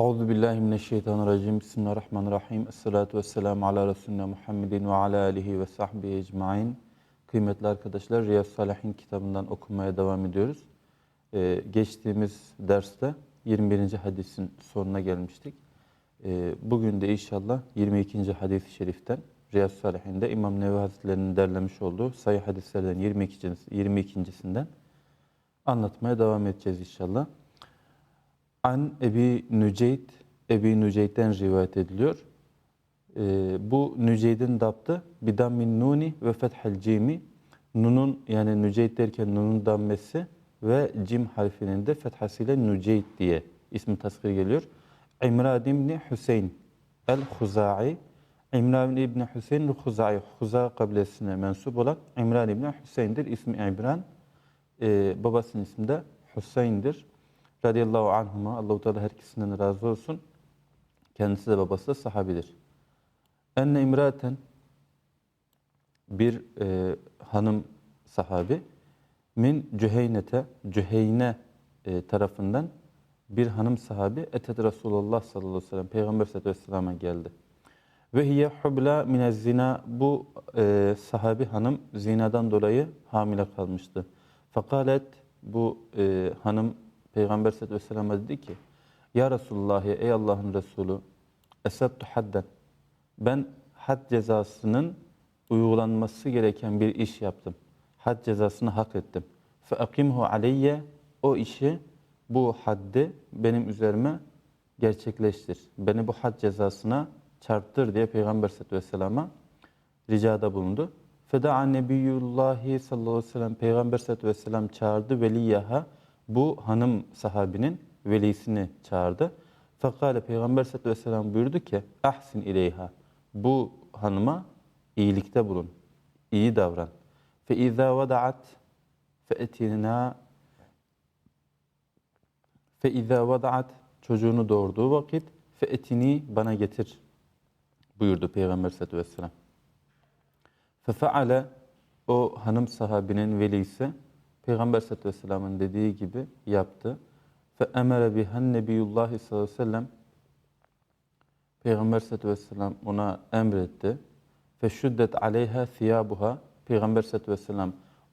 Euzu billahi mineşşeytanirracim. Bismillahirrahmanirrahim. Esselatu vesselamu ala Resulina Muhammedin ve ala alihi ve sahbihi ecmaîn. Kıymetli arkadaşlar, Riyaz Salihin kitabından okumaya devam ediyoruz. Ee, geçtiğimiz derste 21. hadisin sonuna gelmiştik. Ee, bugün de inşallah 22. hadis-i şeriften Riyaz Salihin'de İmam Nevevi Hazretleri'nin derlemiş olduğu sayı hadislerden 22. 22.sinden anlatmaya devam edeceğiz inşallah. An Ebi Nüceyd, Ebi Nüceyd'den rivayet ediliyor. Ee, bu Nüceyd'in daptı bidammin nuni ve fethel cimi. Nunun yani Nüceyd derken nunun dammesi ve cim harfinin de fethasıyla Nüceyd diye ismi tasvir geliyor. İmrad İbni Hüseyin el-Huza'i. İmran İbni Hüseyin el-Huza'i. Huza kabilesine mensup olan İmran İbni Hüseyin'dir. İsmi İmran. Ee, babasının ismi de Hüseyin'dir radıyallahu anhuma Allahu Teala herkesinden razı olsun. Kendisi de babası da sahabidir. Enne imraten bir e, hanım sahabi min Cüheynete Cüheyne e, tarafından bir hanım sahabi etet Resulullah sallallahu aleyhi ve sellem Peygamber sallallahu aleyhi ve sellem'e geldi. Ve hiye hubla mine zina bu e, sahabi hanım zinadan dolayı hamile kalmıştı. Fakalet bu e, hanım Peygamber sallallahu aleyhi dedi ki Ya Resulullah ey Allah'ın Resulü esebtu hadden ben had cezasının uygulanması gereken bir iş yaptım. Had cezasını hak ettim. Fe akimhu aleyye o işi bu haddi benim üzerime gerçekleştir. Beni bu had cezasına çarptır diye Peygamber sallallahu aleyhi ve sellem'e ricada bulundu. Feda'a Nebiyullahi sallallahu aleyhi ve sellem Peygamber sallallahu aleyhi ve sellem çağırdı veliyaha bu hanım sahabinin velisini çağırdı. Fakale Peygamber sallallahu aleyhi ve sellem buyurdu ki ahsin ileyha bu hanıma iyilikte bulun. iyi davran. Fe izâ vada'at fe etina fe izâ vada'at çocuğunu doğurduğu vakit fe etini bana getir buyurdu Peygamber sallallahu aleyhi ve sellem. Fe feale o hanım sahabinin velisi Peygamber sallallahu aleyhi ve sellem'in dediği gibi yaptı. Fe emere bihen nebiyullahi sallallahu aleyhi ve sellem Peygamber sallallahu aleyhi ve sellem ona emretti. Fe şuddet aleyha thiyabuha Peygamber sallallahu aleyhi ve sellem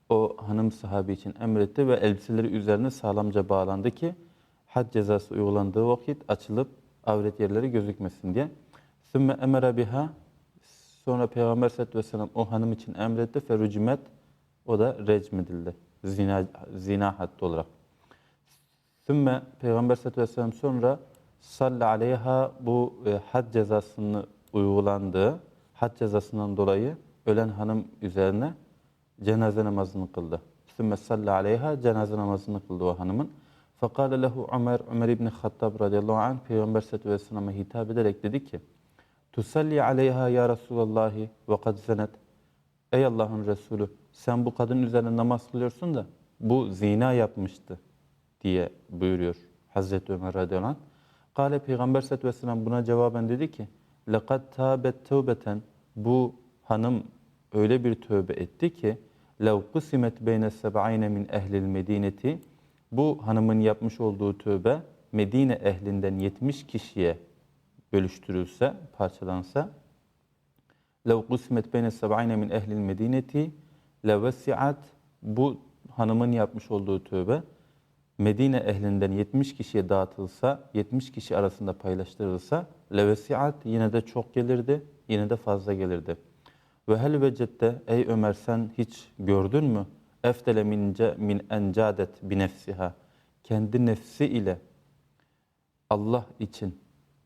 o hanım sahabi için emretti ve elbiseleri üzerine sağlamca bağlandı ki had cezası uygulandığı vakit açılıp avret yerleri gözükmesin diye. Sümme emere biha sonra Peygamber sallallahu aleyhi ve sellem o hanım için emretti. Ferucimet o da recmedildi zina, zina haddi olarak. Sümme Peygamber sallallahu aleyhi ve sellem sonra salli aleyha bu e, had cezasını uygulandığı had cezasından dolayı ölen hanım üzerine cenaze namazını kıldı. Sümme salli aleyha cenaze namazını kıldı o hanımın. Fekale lehu Ömer, Ömer İbni Hattab radıyallahu anh Peygamber sallallahu aleyhi ve sellem'e hitap ederek dedi ki Tusalli aleyha ya Resulallahi ve kad zenet Ey Allah'ın Resulü sen bu kadın üzerine namaz kılıyorsun da bu zina yapmıştı diye buyuruyor Hazreti Ömer radıyallahu anh. Kale Peygamber sallallahu aleyhi ve sellem buna cevaben dedi ki لَقَدْ تَابَتْ تَوْبَةً Bu hanım öyle bir tövbe etti ki لَوْ قُسِمَتْ بَيْنَ السَّبْعَيْنَ مِنْ اَهْلِ الْمَد۪ينَةِ Bu hanımın yapmış olduğu tövbe Medine ehlinden 70 kişiye bölüştürülse, parçalansa لَوْ قُسِمَتْ بَيْنَ السَّبْعَيْنَ مِنْ اَهْلِ الْمَد۪ينَةِ levesiat bu hanımın yapmış olduğu tövbe Medine ehlinden 70 kişiye dağıtılsa, 70 kişi arasında paylaştırılsa levesiat yine de çok gelirdi, yine de fazla gelirdi. Ve hel vecette ey Ömer sen hiç gördün mü? Eftele mince min encadet bi nefsiha. Kendi nefsi ile Allah için,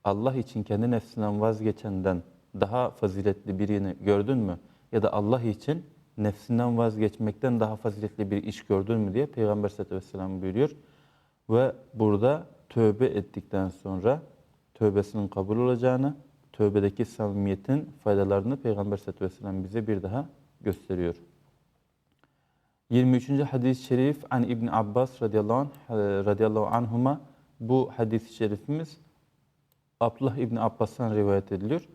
Allah için kendi nefsinden vazgeçenden daha faziletli birini gördün mü? Ya da Allah için nefsinden vazgeçmekten daha faziletli bir iş gördün mü diye Peygamber sallallahu aleyhi ve sellem buyuruyor. Ve burada tövbe ettikten sonra tövbesinin kabul olacağını, tövbedeki samimiyetin faydalarını Peygamber sallallahu aleyhi ve sellem bize bir daha gösteriyor. 23. hadis-i şerif an İbn Abbas radıyallahu, anh, radıyallahu anhuma bu hadis-i şerifimiz Abdullah İbn Abbas'tan rivayet ediliyor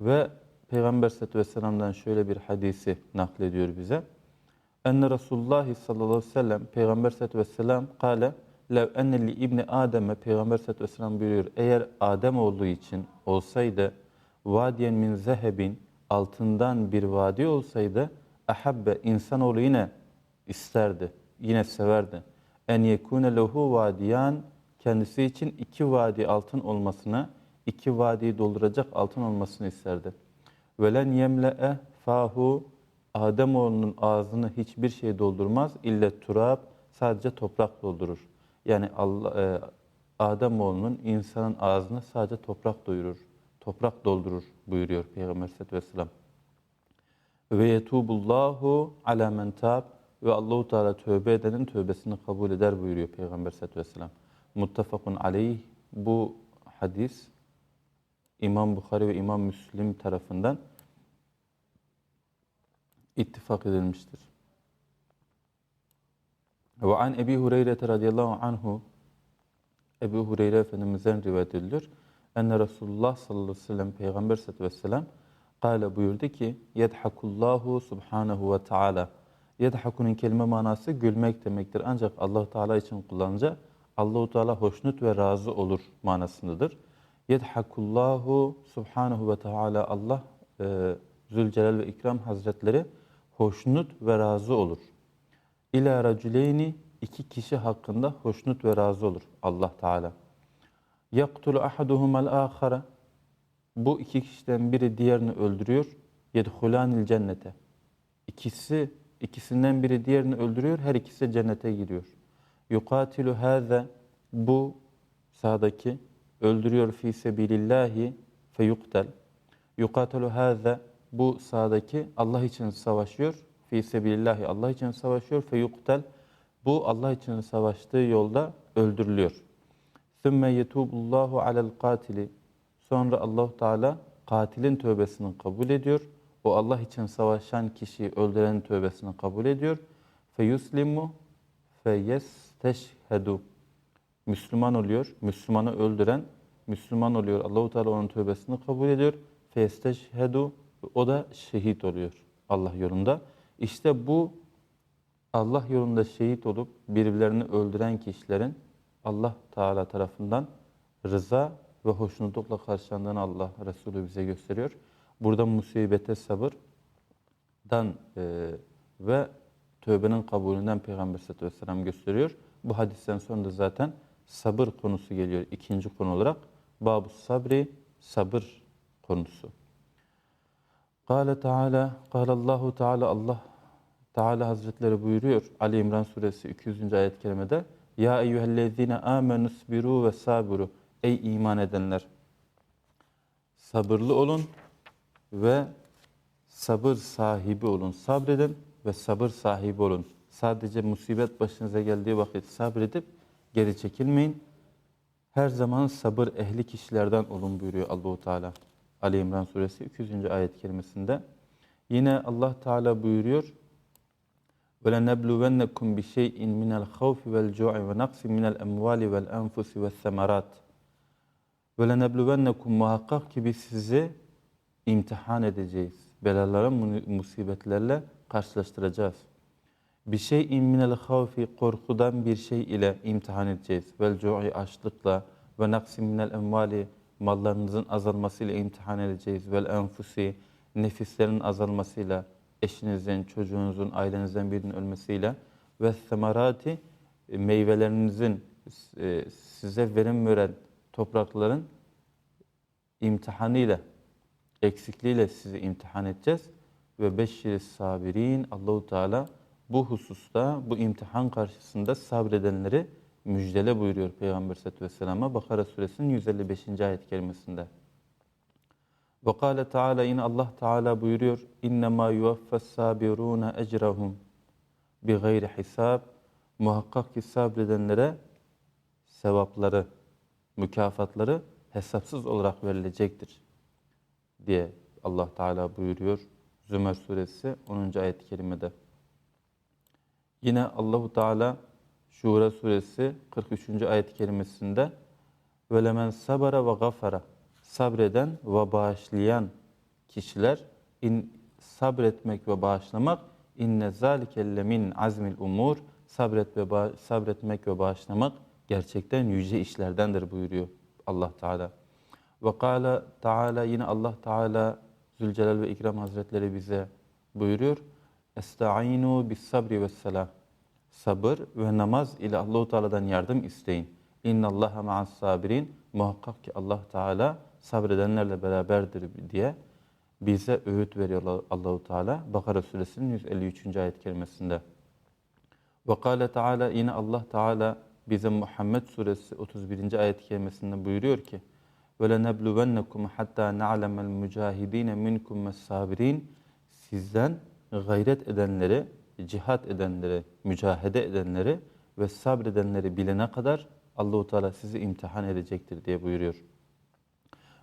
ve Peygamber sallallahu aleyhi ve sellem'den şöyle bir hadisi naklediyor bize. Enne Resulullah sallallahu aleyhi ve sellem Peygamber sallallahu aleyhi ve sellem kale lev enne li ibni Adem'e Peygamber sallallahu aleyhi ve sellem buyuruyor. Eğer Adem olduğu için olsaydı vadiyen min zehebin altından bir vadi olsaydı ahabbe insanoğlu yine isterdi. Yine severdi. En yekune lehu vadiyan kendisi için iki vadi altın olmasına, iki vadiyi dolduracak altın olmasını isterdi. Velen yemle'e fahu Ademoğlunun ağzını hiçbir şey doldurmaz. İlle turab sadece toprak doldurur. Yani Allah, e, Ademoğlunun insanın ağzını sadece toprak doyurur. Toprak doldurur buyuruyor Peygamber sallallahu aleyhi ve sellem. Ve yetubullahu ala men tab ve Allahu Teala tövbe edenin tövbesini kabul eder buyuruyor Peygamber sallallahu aleyhi ve sellem. Muttafakun aleyh bu hadis İmam Bukhari ve İmam Müslim tarafından ittifak edilmiştir. Ve an Ebi Hureyre radıyallahu anhu Ebu Hureyre Efendimiz'den rivayet edilir. Enne Resulullah sallallahu aleyhi ve sellem Peygamber sallallahu aleyhi ve sellem Kale buyurdu ki Yedhakullahu subhanahu ve taala Yedhakunun kelime manası gülmek demektir. Ancak allah Teala için kullanınca Allahu Teala hoşnut ve razı olur manasındadır. Yedhakullahu subhanahu ve taala Allah e, Zülcelal ve İkram Hazretleri hoşnut ve razı olur. İlâ racüleyni iki kişi hakkında hoşnut ve razı olur Allah Teala. Yaktulu ahaduhumal ahara bu iki kişiden biri diğerini öldürüyor. Yedhulanil cennete. İkisi ikisinden biri diğerini öldürüyor. Her ikisi cennete giriyor. Yukatilu hâze bu sağdaki öldürüyor fi sebilillahi feyuktel. Yukatilu hâze bu sağdaki Allah için savaşıyor. Fi sebilillahi Allah için savaşıyor. Feyuktel bu Allah için savaştığı yolda öldürülüyor. Sümme yetubullahu alel katili Sonra Allahu Teala katilin tövbesini kabul ediyor. O Allah için savaşan kişiyi öldürenin tövbesini kabul ediyor. Fe yuslimu fe yesteşhedu. Müslüman oluyor. Müslümanı öldüren Müslüman oluyor. Allahu Teala onun tövbesini kabul ediyor. Fe yesteşhedu. O da şehit oluyor Allah yolunda. İşte bu Allah yolunda şehit olup birbirlerini öldüren kişilerin Allah Teala tarafından rıza ve hoşnutlukla karşılandığını Allah Resulü bize gösteriyor. Burada musibete sabırdan e, ve tövbenin kabulünden Peygamber sallallahu aleyhi ve sellem gösteriyor. Bu hadisten sonra da zaten sabır konusu geliyor ikinci konu olarak. Babu sabri, sabır konusu. Kale Teala, Kale Allahu Teala, Allah Teala Hazretleri buyuruyor Ali İmran suresi 200. ayet-i kerimede Ya eyyühellezine amenü sbiru ve sabiru Ey iman edenler! Sabırlı olun ve sabır sahibi olun. Sabredin ve sabır sahibi olun. Sadece musibet başınıza geldiği vakit sabredip geri çekilmeyin. Her zaman sabır ehli kişilerden olun buyuruyor Allahu Teala. Ali İmran suresi 200. ayet kerimesinde. Yine Allah Teala buyuruyor. وَلَنَبْلُوَنَّكُمْ بِشَيْءٍ مِنَ الْخَوْفِ وَالْجُوعِ وَنَقْسٍ مِنَ الْاَمْوَالِ وَالْاَنْفُسِ وَالثَّمَرَاتِ ve lenebluvennekum muhakkak ki biz sizi imtihan edeceğiz. Belalara, musibetlerle karşılaştıracağız. Bir şey minel havfi korkudan bir şey ile imtihan edeceğiz. Vel cu'i açlıkla ve naksim minel emvali mallarınızın azalmasıyla imtihan edeceğiz. Vel enfusi nefislerin azalmasıyla eşinizin, çocuğunuzun, ailenizden birinin ölmesiyle ve semarati meyvelerinizin e, size verim veren toprakların imtihanıyla, eksikliğiyle sizi imtihan edeceğiz. Ve beşşiri sabirin Allahu Teala bu hususta, bu imtihan karşısında sabredenleri müjdele buyuruyor Peygamber sallallahu aleyhi ve sellem'e Bakara suresinin 155. ayet kerimesinde. Ve kâle Teala Allah Teala buyuruyor. İnnemâ yuvaffes sabirûne ecrahum bi gayri hisab. Muhakkak ki sabredenlere sevapları, mükafatları hesapsız olarak verilecektir diye Allah Teala buyuruyor Zümer suresi 10. ayet-i kerimede. Yine Allahu Teala Şura suresi 43. ayet-i kerimesinde ve lemen sabara ve gafara sabreden ve bağışlayan kişiler in sabretmek ve bağışlamak inne zalike min azmil umur sabret ve sabretmek ve bağışlamak gerçekten yüce işlerdendir buyuruyor Allah Teala. Ve kâle Teala yine Allah Teala Zülcelal ve İkram Hazretleri bize buyuruyor. Esta'inu bis sabri ve sala. Sabır ve namaz ile Allahu Teala'dan yardım isteyin. İnnallaha ma'as sabirin. Muhakkak ki Allah Teala sabredenlerle beraberdir diye bize öğüt veriyor Allahu Teala Bakara suresinin 153. ayet kelimesinde. Ve kâle Teala yine Allah Teala bize Muhammed suresi 31. ayet kelimesinde buyuruyor ki ve lenebluvennekum hatta na'lemel mücahidine minkum sabirin sizden gayret edenleri, cihat edenleri, mücahede edenleri ve sabredenleri bilene kadar Allahu Teala sizi imtihan edecektir diye buyuruyor.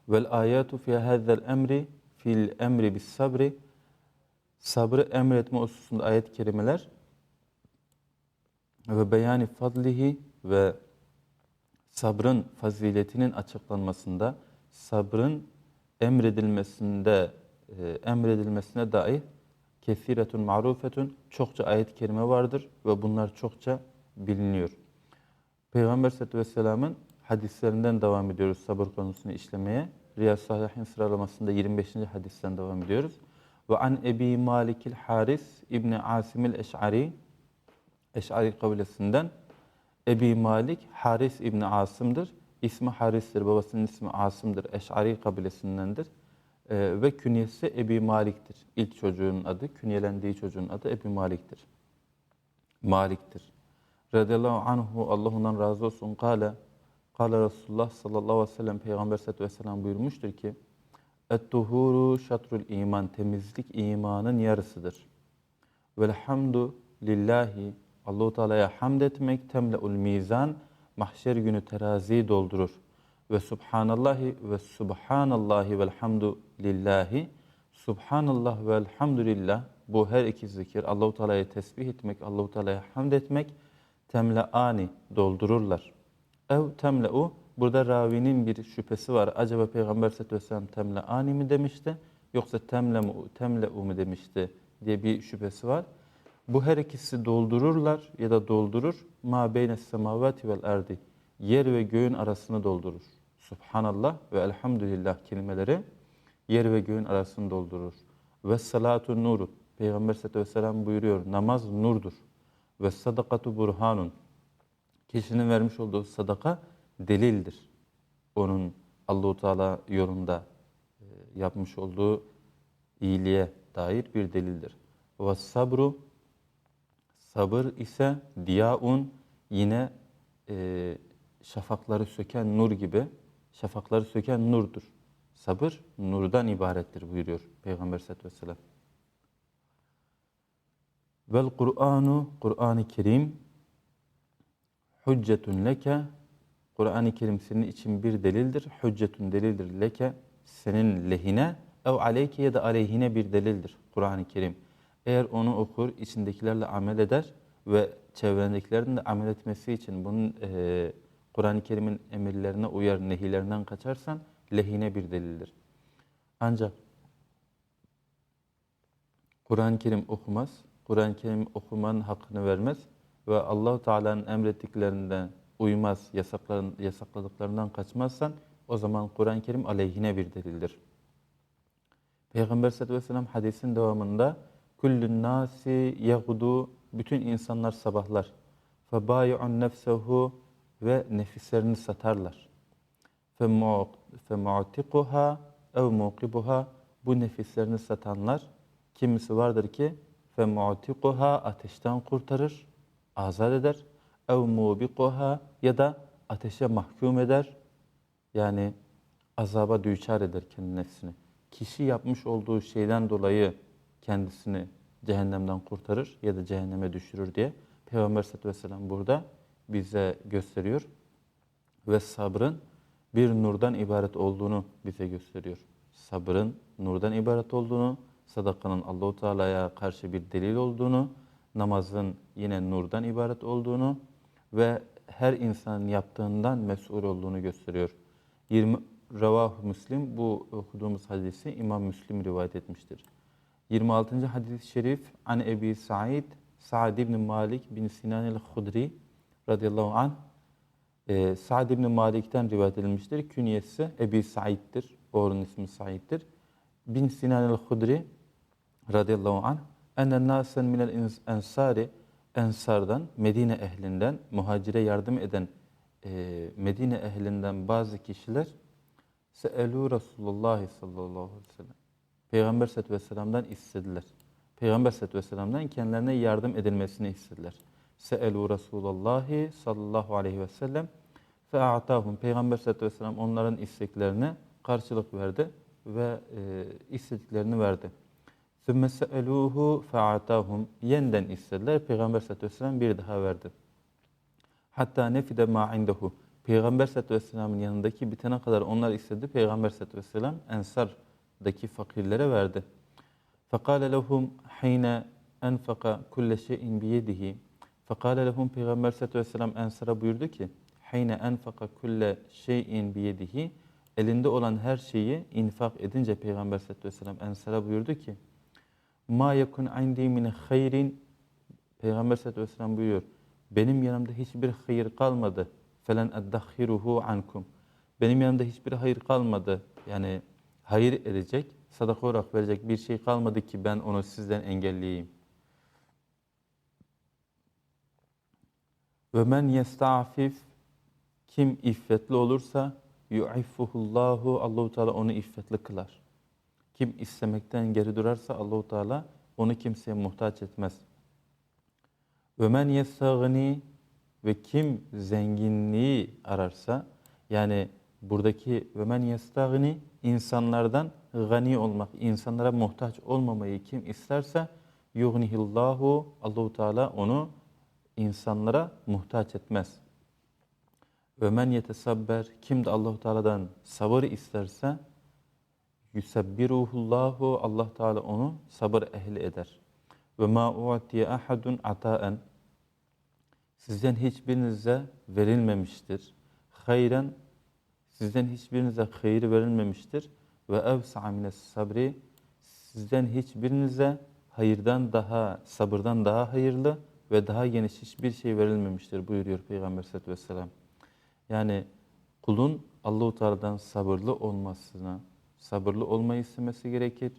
Vel ayatu fi hadzal emri fil emri bis sabri sabrı emretme hususunda ayet kerimeler ve beyani fadlihi ve sabrın faziletinin açıklanmasında, sabrın emredilmesinde, e, emredilmesine dair kesiretun marufetun çokça ayet-i kerime vardır ve bunlar çokça biliniyor. Peygamber sallallahu aleyhi ve sellem'in hadislerinden devam ediyoruz sabır konusunu işlemeye. Riyaz Salihin sıralamasında 25. hadisten devam ediyoruz. Ve an Ebi Malikil Haris İbni Asimil Eş'ari Eş'ari kabilesinden Ebi Malik Haris İbni Asım'dır. İsmi Haris'tir, babasının ismi Asım'dır. Eş'ari kabilesindendir. Ee, ve künyesi Ebi Malik'tir. İlk çocuğun adı, künyelendiği çocuğun adı Ebi Malik'tir. Malik'tir. Radıyallahu anhu, Allah ondan razı olsun. Kale, Kale Resulullah sallallahu aleyhi ve sellem, Peygamber sallallahu aleyhi ve sellem buyurmuştur ki, Et-tuhuru şatrul iman, temizlik imanın yarısıdır. Velhamdu lillahi Allahu Teala'ya hamd etmek temleul mizan mahşer günü teraziyi doldurur. Ve subhanallahi ve subhanallahi velhamdu lillahi subhanallah ve elhamdülillah bu her iki zikir Allahu Teala'ya tesbih etmek, Allahu Teala'ya hamd etmek temleani doldururlar. Ev temle'u burada ravinin bir şüphesi var. Acaba Peygamber sallallahu aleyhi ve sellem mi demişti yoksa temlemu temle'u mu demişti diye bir şüphesi var. Bu her ikisi doldururlar ya da doldurur. Ma beyne semavati vel erdi. Yer ve göğün arasını doldurur. Subhanallah ve elhamdülillah kelimeleri yer ve göğün arasını doldurur. Ve salatu nuru. Peygamber sallallahu aleyhi ve sellem buyuruyor. Namaz nurdur. Ve sadakatu burhanun. Kişinin vermiş olduğu sadaka delildir. Onun Allahu Teala yolunda e, yapmış olduğu iyiliğe dair bir delildir. Ve sabru Sabır ise diyaun yine e, şafakları söken nur gibi şafakları söken nurdur. Sabır nurdan ibarettir buyuruyor Peygamber sallallahu aleyhi ve sellem. Vel Kur'anu Kur'an-ı Kerim hüccetun leke Kur'an-ı Kerim senin için bir delildir. Hüccetun delildir leke senin lehine ev aleyke ya da aleyhine bir delildir Kur'an-ı Kerim. Eğer onu okur, içindekilerle amel eder ve çevrendekilerin de amel etmesi için bunun e, Kur'an-ı Kerim'in emirlerine uyar, nehilerinden kaçarsan lehine bir delildir. Ancak Kur'an-ı Kerim okumaz, Kur'an-ı Kerim okumanın hakkını vermez ve Allahu Teala'nın emrettiklerinden uymaz, yasakların, yasakladıklarından kaçmazsan o zaman Kur'an-ı Kerim aleyhine bir delildir. Peygamber sallallahu aleyhi ve sellem hadisin devamında Kullun nasi yagudu bütün insanlar sabahlar. Febayi'un nefsehu ve nefislerini satarlar. Femu'tikuha ev muqibuha bu nefislerini satanlar kimisi vardır ki femu'tikuha ateşten kurtarır, azat eder. Ev mubiquha ya da ateşe mahkum eder. Yani azaba düçar eder kendi nefsini. Kişi yapmış olduğu şeyden dolayı kendisini cehennemden kurtarır ya da cehenneme düşürür diye Peygamber sallallahu aleyhi ve sellem burada bize gösteriyor. Ve sabrın bir nurdan ibaret olduğunu bize gösteriyor. Sabrın nurdan ibaret olduğunu, sadakanın Allahu Teala'ya karşı bir delil olduğunu, namazın yine nurdan ibaret olduğunu ve her insanın yaptığından mesul olduğunu gösteriyor. 20 Ravah Müslim bu okuduğumuz hadisi İmam Müslim rivayet etmiştir. 26. hadis-i şerif an Ebi Said Sa'd ibn Malik bin Sinan el-Hudri radıyallahu anh Ee, Sa'd ibn Malik'ten rivayet edilmiştir. Künyesi Ebi Said'dir. Oğlunun ismi Said'dir. Bin Sinan el-Hudri radıyallahu anh ennen nasen minel ensari ensardan Medine ehlinden muhacire yardım eden e, Medine ehlinden bazı kişiler Seelu Resulullah sallallahu aleyhi ve sellem. Peygamber sallallahu aleyhi ve sellem'den istediler. Peygamber sallallahu aleyhi ve sellem'den kendilerine yardım edilmesini istediler. Seelu Resulullah sallallahu aleyhi ve sellem fe'atahum. Peygamber sallallahu aleyhi ve sellem onların isteklerine karşılık verdi ve e, istediklerini verdi. Sümme se'eluhu fe'atahum. Yeniden istediler. Peygamber sallallahu aleyhi ve sellem bir daha verdi. Hatta nefide ma indehu. Peygamber sallallahu aleyhi ve sellem'in yanındaki bitene kadar onlar istedi. Peygamber sallallahu aleyhi ve sellem Ensar'daki fakirlere verdi. Fekale lehum hine enfaka kulle şeyin biyedihi. Fekale lehum Peygamber sallallahu aleyhi ve sellem Ensar'a buyurdu ki hine enfaka kulle şeyin biyedihi elinde olan her şeyi infak edince Peygamber sallallahu aleyhi ve sellem Ensar'a buyurdu ki ma yekun indi min hayrin Peygamber sallallahu aleyhi ve sellem buyuruyor. Benim yanımda hiçbir hayır kalmadı. Felen eddahhiruhu ankum. Benim yanımda hiçbir hayır kalmadı. Yani hayır edecek, sadaka olarak verecek bir şey kalmadı ki ben onu sizden engelleyeyim. Ve men yesta'fif kim iffetli olursa yu'iffuhullahu Allahu Teala onu iffetli kılar. Kim istemekten geri durarsa Allahu Teala onu kimseye muhtaç etmez. Ve men yestagni ve kim zenginliği ararsa yani buradaki ve men yestagni insanlardan gani olmak, insanlara muhtaç olmamayı kim isterse yughnihillahu Allahu Teala onu insanlara muhtaç etmez. Ve men yetesabber kim de Allahu Teala'dan sabır isterse yusabbiruhullahu Allah Teala onu sabır ehli eder. Ve ma u'tiye ahadun ataen sizden hiçbirinize verilmemiştir. Hayren sizden hiçbirinize hayır verilmemiştir. Ve evsa'a mines sabri sizden hiçbirinize hayırdan daha, sabırdan daha hayırlı ve daha geniş hiçbir şey verilmemiştir buyuruyor Peygamber sallallahu aleyhi ve sellem. Yani kulun Allahu Teala'dan sabırlı olmasına, sabırlı olmayı istemesi gerekir,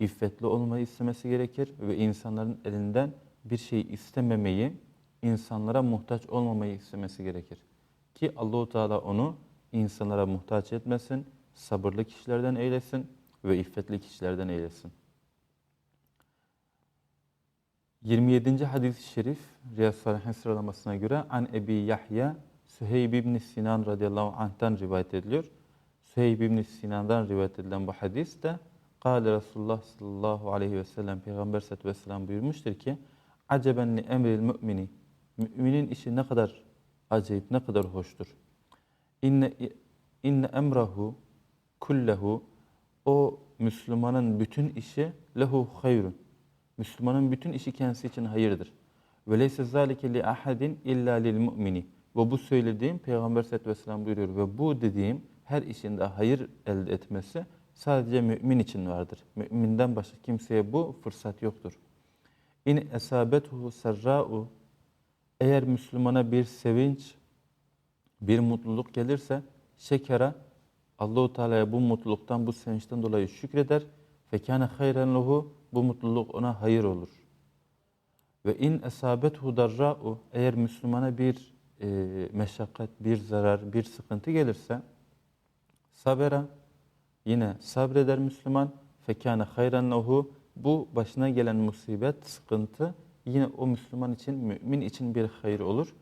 iffetli olmayı istemesi gerekir ve insanların elinden bir şey istememeyi, insanlara muhtaç olmamayı istemesi gerekir. Ki Allahu Teala onu insanlara muhtaç etmesin, sabırlı kişilerden eylesin ve iffetli kişilerden eylesin. 27. hadis-i şerif Riyaz-ı Salihin sıralamasına göre An Ebi Yahya Süheyb ibn Sinan radıyallahu anh'tan rivayet ediliyor. Süheyb ibn Sinan'dan rivayet edilen bu hadis de Kale Resulullah sallallahu aleyhi ve sellem Peygamber sallallahu aleyhi ve sellem buyurmuştur ki Aceben li emril mümini Müminin işi ne kadar acayip, ne kadar hoştur. İnne, inne emrahu kullehu o Müslümanın bütün işi lehu hayrun. Müslümanın bütün işi kendisi için hayırdır. Ve leyse zalike li ahadin illa lil mu'mini. Ve bu söylediğim Peygamber sallallahu aleyhi ve sellem buyuruyor ve bu dediğim her işinde hayır elde etmesi sadece mümin için vardır. Müminden başka kimseye bu fırsat yoktur. İn esabetuhu serra'u eğer Müslümana bir sevinç, bir mutluluk gelirse şekera Allahu Teala'ya bu mutluluktan, bu sevinçten dolayı şükreder. Fekâne hayren lehu bu mutluluk ona hayır olur. Ve in esabethu darra'u eğer Müslümana bir e, meşakkat, bir zarar, bir sıkıntı gelirse sabera yine sabreder Müslüman. Fekâne hayren lehu bu başına gelen musibet, sıkıntı yine o Müslüman için, mümin için bir hayır olur.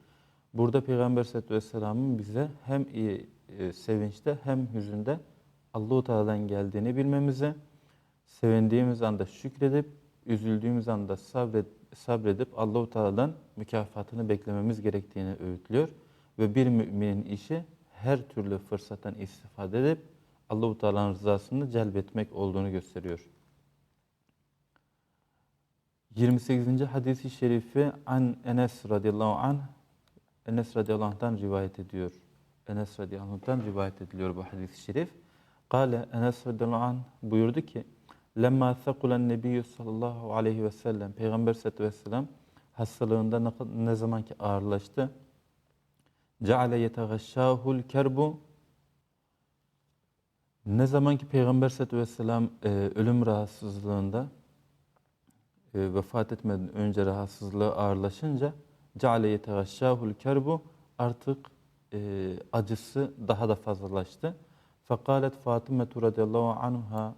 Burada Peygamber sallallahu aleyhi ve sellem'in bize hem iyi, e, sevinçte hem hüzünde Allahu Teala'dan geldiğini bilmemize, sevindiğimiz anda şükredip, üzüldüğümüz anda sabret, sabredip Allahu Teala'dan mükafatını beklememiz gerektiğini öğütlüyor ve bir müminin işi her türlü fırsattan istifade edip Allahu Teala'nın rızasını celbetmek olduğunu gösteriyor. 28. hadisi şerifi an Enes radıyallahu anh Enes radıyallahu anh'tan rivayet ediyor. Enes radıyallahu anh'tan rivayet ediliyor bu hadis-i şerif. Kale Enes radıyallahu anh buyurdu ki Lemma thekulen nebiyyü sallallahu aleyhi ve sellem Peygamber sallallahu aleyhi ve sellem hastalığında ne, ne zaman ki ağırlaştı ceale yetegaşşâhul kerbu ne zaman ki Peygamber sallallahu aleyhi ve sellem e, ölüm rahatsızlığında e, vefat etmeden önce rahatsızlığı ağırlaşınca ceale yetegaşşâhul kerbu artık e, acısı daha da fazlalaştı. Fekalet Fatime radıyallahu anha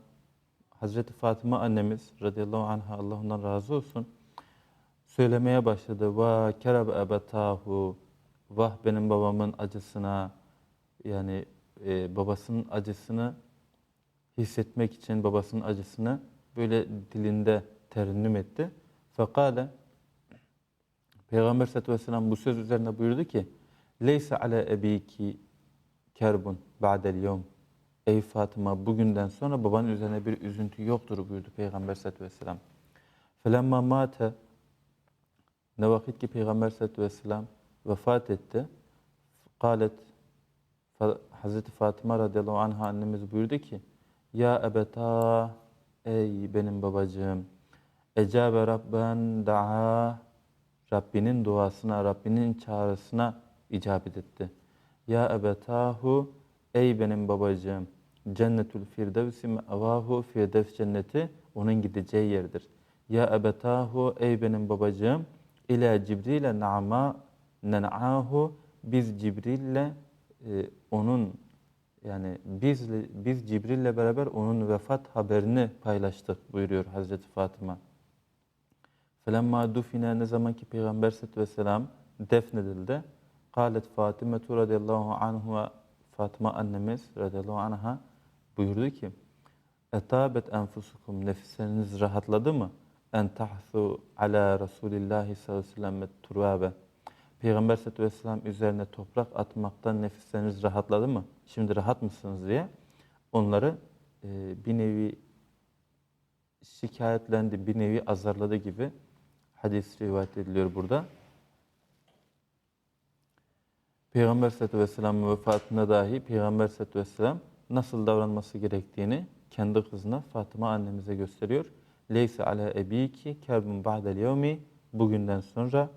Hazreti Fatıma annemiz radıyallahu anha Allah ondan razı olsun söylemeye başladı. Va kerab ebetahu vah benim babamın acısına yani e, babasının acısını hissetmek için babasının acısını böyle dilinde terennüm etti. Fekale Peygamber sallallahu aleyhi ve sellem bu söz üzerine buyurdu ki Leysa ale ebiki kerbun ba'del yevm Ey Fatıma bugünden sonra babanın üzerine bir üzüntü yoktur buyurdu Peygamber sallallahu aleyhi ve sellem. Felemma mate ne vakit ki Peygamber sallallahu aleyhi ve sellem vefat etti. Kalet Hazreti Fatıma radıyallahu anha annemiz buyurdu ki Ya ebeta ey benim babacığım Ecabe Rabben da'a Rabbinin duasına, Rabbinin çağrısına icabet etti. Ya ebetahu ey benim babacığım Cennetül firdevsi mevahu firdevs cenneti onun gideceği yerdir. Ya ebetahu ey benim babacığım ila Cibril'e na'ma nen'ahu biz Cibril'le e, onun yani biz biz Cibril'le beraber onun vefat haberini paylaştık buyuruyor Hazreti Fatıma. Felemma dufine ne zaman ki Peygamber sallallahu aleyhi ve sellem defnedildi. Kalet Fatime radıyallahu anhu Fatıma annemiz radıyallahu anha buyurdu ki Etabet enfusukum nefisleriniz rahatladı mı? En tahsu ala Resulillahi sallallahu aleyhi ve sellem. Peygamber sallallahu aleyhi ve sellem üzerine toprak atmaktan nefisleriniz rahatladı mı? Şimdi rahat mısınız diye onları e, bir nevi şikayetlendi, bir nevi azarladı gibi hadis rivayet ediliyor burada. Peygamber sallallahu aleyhi ve sellem vefatında dahi Peygamber sallallahu aleyhi ve sellem nasıl davranması gerektiğini kendi kızına Fatıma annemize gösteriyor. Leyse ala ebiki kerbun ba'del yevmi bugünden sonra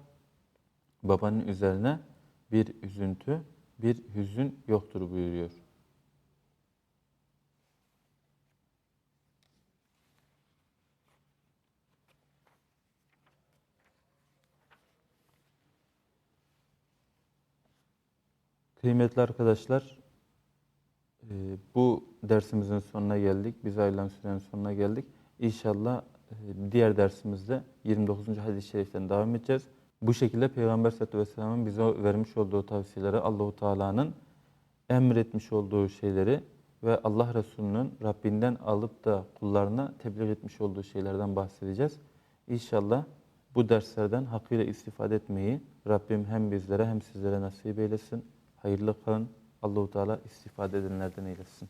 babanın üzerine bir üzüntü, bir hüzün yoktur buyuruyor. Kıymetli arkadaşlar, bu dersimizin sonuna geldik. Biz ayrılan sürenin sonuna geldik. İnşallah e, diğer dersimizde 29. hadis-i şeriften devam edeceğiz. Bu şekilde Peygamber sallallahu aleyhi ve sellem'in bize vermiş olduğu tavsiyeleri, Allahu Teala'nın emretmiş olduğu şeyleri ve Allah Resulü'nün Rabbinden alıp da kullarına tebliğ etmiş olduğu şeylerden bahsedeceğiz. İnşallah bu derslerden hakkıyla istifade etmeyi Rabbim hem bizlere hem sizlere nasip eylesin. Hayırlı kalın. Allahu Teala istifade edenlerden eylesin.